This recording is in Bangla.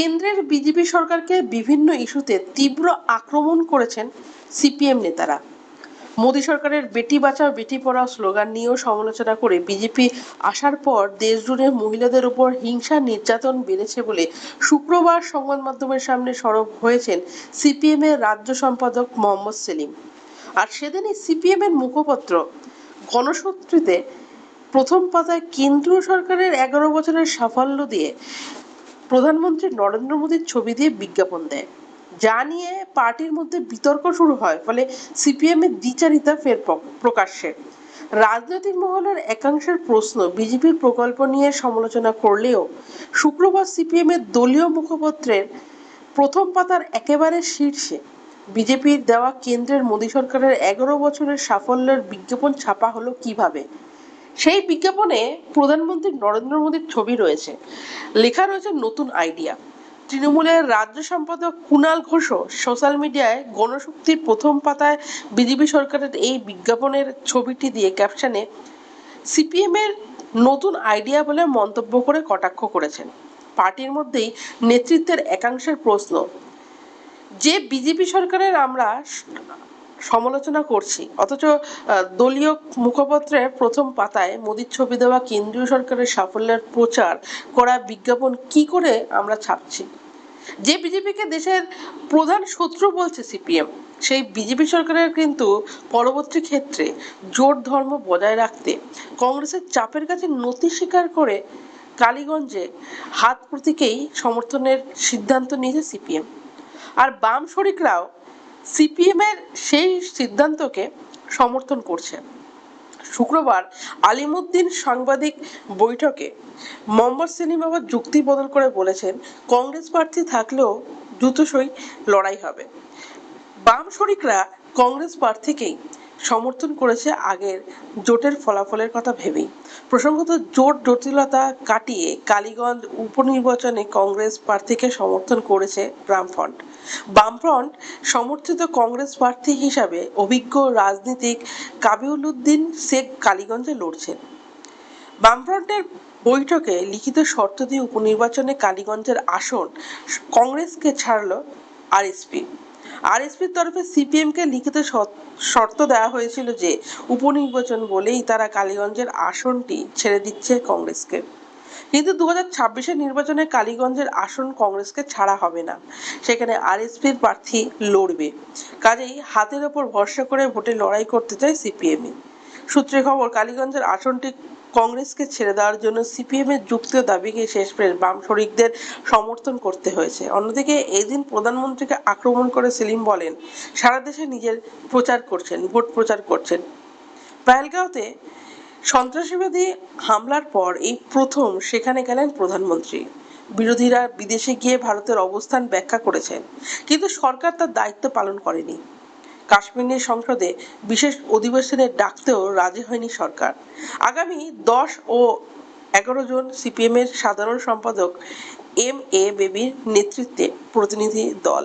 কেন্দ্রের বিজেপি সরকারকে বিভিন্ন ইস্যুতে তীব্র আক্রমণ করেছেন সিপিএম নেতারা। মোদী সরকারের বেটি বাঁচাও, বেটি পড়াও স্লোগান নিয়েও সমালোচনা করে বিজেপি আসার পর দেশজুড়ে মহিলাদের উপর হিংসা, নির্যাতন বেড়েছে বলে শুক্রবার সংবাদ মাধ্যমের সামনে সরব হয়েছেন সিপিএম এর রাজ্য সম্পাদক মোহাম্মদ সেলিম। আর সেদিনই সিপিএম এর মুখপত্র গণসূত্রিতে প্রথম পাতায় কেন্দ্রীয় সরকারের এগারো বছরের সাফল্য দিয়ে প্রধানমন্ত্রী নরেন্দ্র মোদীর ছবি দিয়ে বিজ্ঞাপন দেয়। যা নিয়ে পার্টির মধ্যে বিতর্ক শুরু হয়, ফলে সিপিএম এর দ্বিচারিতা ফের প্রকাশ্যে। রাজনৈতিক মহলের একাংশের প্রশ্ন বিজেপির প্রকল্প নিয়ে সমালোচনা করলেও শুক্রবার সিপিএম এর দলীয় মুখপত্রের প্রথম পাতার একেবারে শীর্ষে বিজেপির দেওয়া কেন্দ্রের মোদী সরকারের এগারো বছরের সাফল্যের বিজ্ঞাপন ছাপা হলো কীভাবে? সেই বিজ্ঞাপনে প্রধানমন্ত্রী নরেন্দ্র মোদীর ছবি রয়েছে। লেখা রয়েছে নতুন আইডিয়া তৃণমূলের রাজ্য সম্পাদক কুণাল ঘোষও সোশ্যাল মিডিয়ায় গণশক্তির প্রথম পাতায় বিজেপি সরকারের এই বিজ্ঞাপনের ছবিটি দিয়ে ক্যাপশনে সিপিএম এর নতুন আইডিয়া বলে মন্তব্য করে কটাক্ষ করেছেন। পার্টির মধ্যেই নেতৃত্বের একাংশের প্রশ্ন, যে বিজেপি সরকারের আমরা সমালোচনা করছি। অথচ দলীয় মুখপত্রের প্রথম পাতায় মোদির ছবি দেওয়া কেন্দ্রীয় সরকারের সাফল্যের প্রচার করা বিজ্ঞাপন কি করে আমরা ছাপছি? যে বিজেপিকে দেশের প্রধান শত্রু বলছে সিপিএম, সেই বিজেপি সরকারের কিন্তু পরবর্তী ক্ষেত্রে জোট ধর্ম বজায় রাখতে কংগ্রেসের চাপের কাছে নতি স্বীকার করে কালীগঞ্জে হাত প্রতীকেই সমর্থনের সিদ্ধান্ত নিয়েছে সিপিএম। আর বাম শরিকরাও সিপিএম এর সেই সিদ্ধান্তকে সমর্থন করছে। শুক্রবার আলিমুদ্দিন সাংবাদিক বৈঠকে মম্বর আবার যুক্তি বদল করে বলেছেন, কংগ্রেস প্রার্থী থাকলেও দ্রুতসই লড়াই হবে। বাম শরিকরা কংগ্রেস প্রার্থীকেই সমর্থন করেছে আগের জোটের ফলাফলের কথা ভেবেই। প্রসঙ্গত, জোট জটিলতা কাটিয়ে কালীগঞ্জ উপনির্বাচনে কংগ্রেস প্রার্থীকে সমর্থন করেছে বামফ্রন্ট। বামফ্রন্ট সমর্থিত কংগ্রেস প্রার্থী হিসাবে অভিজ্ঞ রাজনীতিক কাবিউল উদ্দিন শেখ কালীগঞ্জে লড়ছেন। বামফ্রন্টের বৈঠকে লিখিত শর্ত দিয়ে উপনির্বাচনে কালীগঞ্জের আসন কংগ্রেসকে ছাড়ল আরএসপি। আরএসপির তরফে সিপিএমকে লিখিত শর্ত- দেওয়া হয়েছিল যে উপনির্বাচন বলেই তারা কালীগঞ্জের আসনটি ছেড়ে দিচ্ছে কংগ্রেসকে। কিন্তু দু হাজার ছাব্বিশের নির্বাচনে কালীগঞ্জের আসন কংগ্রেসকে ছাড়া হবে না। সেখানে আরএসপির প্রার্থী লড়বে। কাজেই হাতের ওপর ভরসা করে ভোটে লড়াই করতে চায় সিপিএমই। সূত্রে খবর, কালীগঞ্জের আসনটি কংগ্রেসকে ছেড়ে দেওয়ার জন্য সিপিএম এর যুক্তি ও দাবিকে শেষ পেশ বাম শরিকদের সমর্থন করতে হয়েছে। অন্যদিকে এদিন প্রধানমন্ত্রীকে আক্রমণ করে সেলিম বলেন, সারা দেশে নিজের প্রচার করছেন, ভোট প্রচার করছেন। পায়েলগাঁওতে সন্ত্রাসবাদী হামলার পর এই প্রথম সেখানে গেলেন প্রধানমন্ত্রী। বিরোধীরা বিদেশে গিয়ে ভারতের অবস্থান ব্যাখ্যা করেছেন, কিন্তু সরকার তার দায়িত্ব পালন করেনি। কাশ্মীর সংসদে বিশেষ অধিবেশনে ডাকতেও রাজি হয়নি সরকার। আগামী দশ ও এগারো জন সিপিএম এর সাধারণ সম্পাদক এম এ বেবির নেতৃত্বে প্রতিনিধি দল।